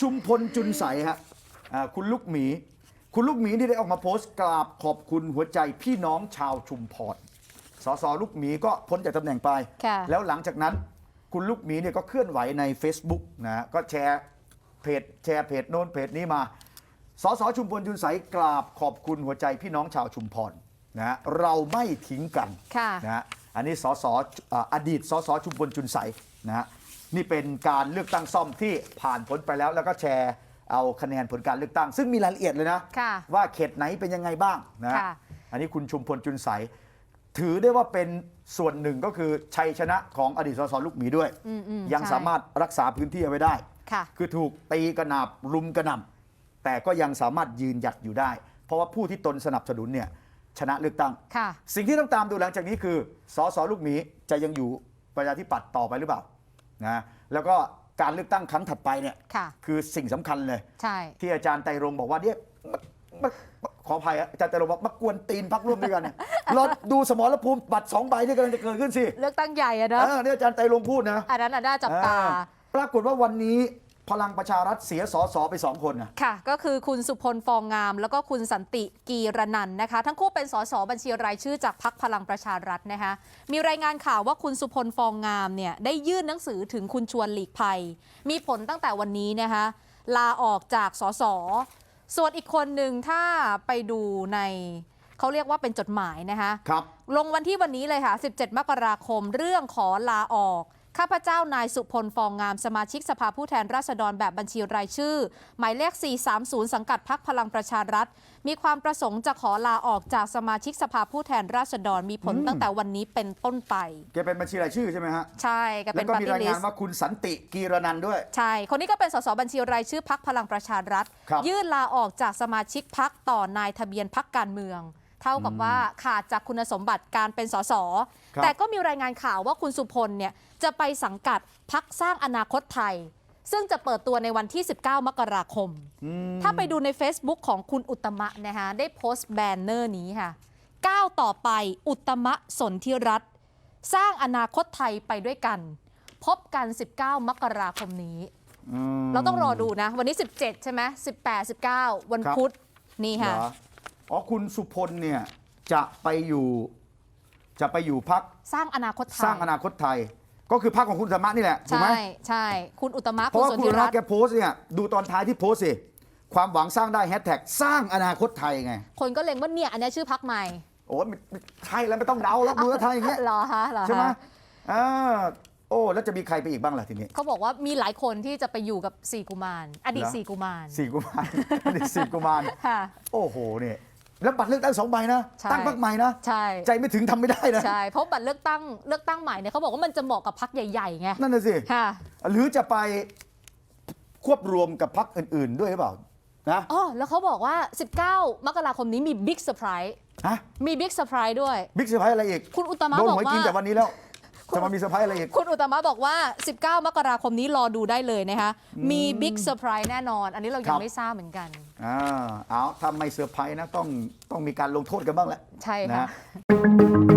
ชุมพลจุนใสฮะอ่าคุณลูกหมี คุณลูกหมีที่ได้ออกมาโพสต์กราบขอบคุณหัวใจพี่น้องชาวชุมพรสสลูกหมีก็พ้นจากตำแหน่งไป ค่ะ แล้วหลังจากนั้นคุณลูกหมีเนี่ยก็เคลื่อนไหวใน Facebook นะฮะก็แชร์เพจแชร์เพจโน้นเพจนี้มา สสชุมพลจุนใสกราบขอบคุณหัวใจพี่น้องชาวชุมพรนะฮะเราไม่ทิ้งกันค่ะ นะฮะอันนี้สสอ่าอดีตสสชุมพลจุนใสนะฮะ นี่เป็นการเลือกตั้งซ่อมที่ผ่านพ้นไปแล้วแล้วก็แชร์เอาคะแนนผลการเลือกตั้ง ซึ่งมีรายละเอียดเลยนะ ค่ะว่าเขตไหนเป็นยังไงบ้างนะฮะค่ะ อันนี้คุณชุมพลจุนใสถือได้ว่าเป็นส่วนหนึ่งก็คือชัยชนะของอดีตสสลูกหมีด้วย อืมอืมยังใช่สามารถรักษาพื้นที่เอาไว้ได้ ค่ะ คือถูกตีกระหนาบรุมกระหน่ำแต่ก็ยังสามารถยืนหยัดอยู่ได้ เพราะว่าผู้ที่ตนสนับสนุนเนี่ยชนะเลือกตั้ง ค่ะ สิ่งที่ต้องตามดูหลังจากนี้คือสสลูกหมีจะยังอยู่ประชาธิปัตย์ต่อไปหรือเปล่า นะแล้วก็การเลือกตั้งครั้งถัดไปเนี่ยค่ะ คือสิ่งสำคัญเลย ใช่ ที่อาจารย์ไตรรงค์บอกว่าเนี่ยมามามาขออภัยอะอาจารย์ไตรรงค์บอกมากวนตีนพักร่วมด้วยกันเนี่ย เราดูสมรภูมิบัตรสองใบที่กำลังจะเกิดขึ้นสิเลือกตั้งใหญ่อะเนอะเออเนี่ยอาจารย์ไตรรงค์พูดนะ อันนั้นอะน่าจับตา อ่ปรากฏว่าวันนี้ พลังประชารัฐเสียสสไปสองคนนะค่ะ ก็คือคุณสุพลฟองงาม แล้วก็คุณสันติกีรนันท์นะคะ ทั้งคู่เป็นสสบัญชีรายชื่อจากพักพลังประชารัฐนะคะมีรายงานข่าวว่าคุณสุพลฟองงามเนี่ยได้ยื่นหนังสือถึงคุณชวนหลีกภัย มีผลตั้งแต่วันนี้นะคะลาออกจากสสส่วนอีกคนหนึ่งถ้าไปดูในเขาเรียกว่าเป็นจดหมายนะคะครับลงวันที่วันนี้เลยค่ะ 17 มกราคมเรื่องขอลาออก ข้าพเจ้านายสุพลฟองงามสมาชิกสภาผู้แทนราษฎรแบบบัญชีรายชื่อ หมายเลข 430 สังกัดพักพลังประชารัฐ มีความประสงค์จะขอลาออกจากสมาชิกสภาผู้แทนราษฎรมีผลอืมตั้งแต่วันนี้เป็นต้นไป แกเป็นบัญชีรายชื่อใช่ไหมฮะ ใช่ก็แล้เป็วนก็ปมีฏิรายลิงานสว่าคุณสันติกีรนันท์ด้วย ใช่ คนนี้ก็เป็นสสบัญชีรายชื่อพักพลังประชารัฐ ครับ ยื่นลาออกจากสมาชิกพักต่อนายทะเบียนพักการเมือง เท่ากับว่าขาดจากคุณสมบัติการเป็นสสครับแต่ก็มีรายงานข่าวว่าคุณสุพลเนี่ยจะไปสังกัดพักสร้างอนาคตไทย ซึ่งจะเปิดตัวในวันที่ 19 มกราคมอืมถ้าไปดูใน Facebook ของคุณอุตตมะนะคะได้โพสต์แบนเนอร์นี้ค่ะก้าวต่อไปอุตตมะสนธิรัตน์สร้างอนาคตไทยไปด้วยกัน พบกัน 19 มกราคมนี้อืมเราต้องรอดูนะ วันนี้ 17 ใช่ไหม18 19 วันครับพุธนี่ค่ะเหร ออ๋อคุณสุพลเนี่ยจะไปอยู่จะไปอยู่พักสร้างอนาคตไทยสร้างอนาคตไทย ก็คือพักของคุณธรรมะนี่แหละถูกไหมใช่ใช่คุณอุตตมะเพคุราะณว่าสนคุณธิธรรรัมะตน์แกโพสต์เนี่ยดูตอนท้ายที่โพสต์สิความหวังสร้างได้แฮชแท็กสร้างอนาคตไทยไง คนก็เล็งว่าเนี่ยอันเนี้ยชื่อพักใหม่ โอ้ยไม่ไม่ใช่แล้วไม่ต้องเดาแล้วดูแล้วไทยอย่างเงี้ยเหรอฮะเหรอใช่ไหมฮะอ่าโอ้แล้วจะมีใครไปอีกบ้างล่ะทีนี้เขาบอกว่ามีหลายคนที่จะไปอยู่กับสี่กุมารอดีตเหรอสี่กุมารสี่กุมารอันนี้สี่กุมารค่ะโอ้โหเนี่ย แล้วบัตรเลือกตั้งสองใบนะ ใช่ ตั้งพักใหม่นะ ใช่ใจไม่ถึงทำไม่ได้นะ ใช่เพราะบัตรเลือกตั้งเลือกตั้งใหม่เนี่ยเขาบอกว่ามันจะเหมาะกับพักใหญ่ๆไงนั่นน่ะสิ ค่ะหรือจะไปควบรวมกับพักอื่น ๆ ด้วยหรือเปล่านะอ๋อแล้วเขาบอกว่า 19 มกราคมนี้มีบิ๊กเซอร์ไพรส์ฮะมีบิ๊กเซอร์ไพรส์ด้วย บิ๊กเซอร์ไพรส์อะไรอีกคุณอุตตมะโดนบอกหวยว่า กินแต่วันนี้แล้วจะมามีเซอร์ไพรส์อะไรอีก คุณอุตตมะบอกว่า 19 มกราคมนี้รอดูได้เลยนะคะ มีบิ๊กเซอร์ไพรส์แน่นอน อันนี้เราคยัรังบ ไม่ทราบเหมือนกัน อ่าเอาถ้าไม่เซอร์ไพรส์นะต้องต้องมีการลงโทษกันบ้างแหละใช่นะค่ะฮะ